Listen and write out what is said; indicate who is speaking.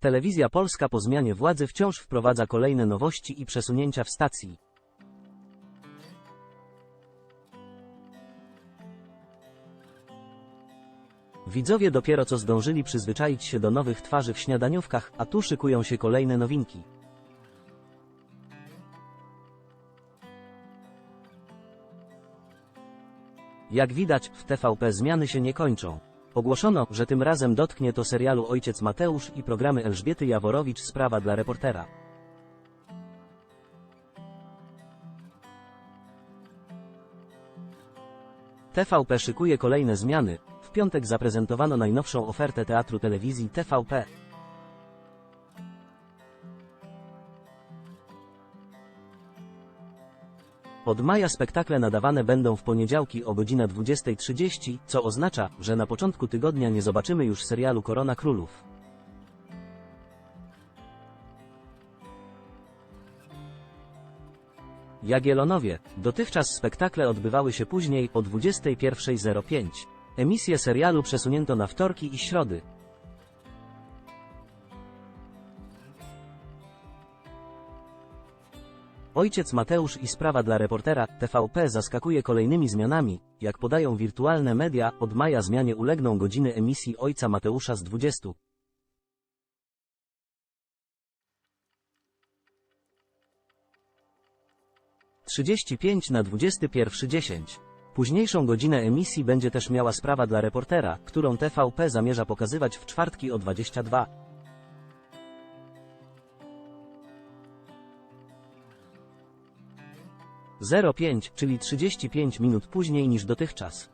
Speaker 1: Telewizja Polska po zmianie władzy wciąż wprowadza kolejne nowości i przesunięcia w stacji. Widzowie dopiero co zdążyli przyzwyczaić się do nowych twarzy w śniadaniówkach, a tu szykują się kolejne nowinki. Jak widać, w TVP zmiany się nie kończą. Ogłoszono, że tym razem dotknie to serialu Ojciec Mateusz i programy Elżbiety Jaworowicz Sprawa dla reportera. TVP szykuje kolejne zmiany. W piątek zaprezentowano najnowszą ofertę teatru telewizji TVP. Od maja spektakle nadawane będą w poniedziałki o godzina 20.30, co oznacza, że na początku tygodnia nie zobaczymy już serialu Korona Królów. Jagiellonowie. Dotychczas spektakle odbywały się później o 21.05. Emisję serialu przesunięto na wtorki i środy. Ojciec Mateusz i sprawa dla reportera TVP zaskakuje kolejnymi zmianami. Jak podają wirtualne media, od maja zmianie ulegną godziny emisji Ojca Mateusza z 20. Trzydzieści pięć na 21.10. Późniejszą godzinę emisji będzie też miała sprawa dla reportera, którą TVP zamierza pokazywać w czwartki o 22. 05, czyli 35 minut później niż dotychczas.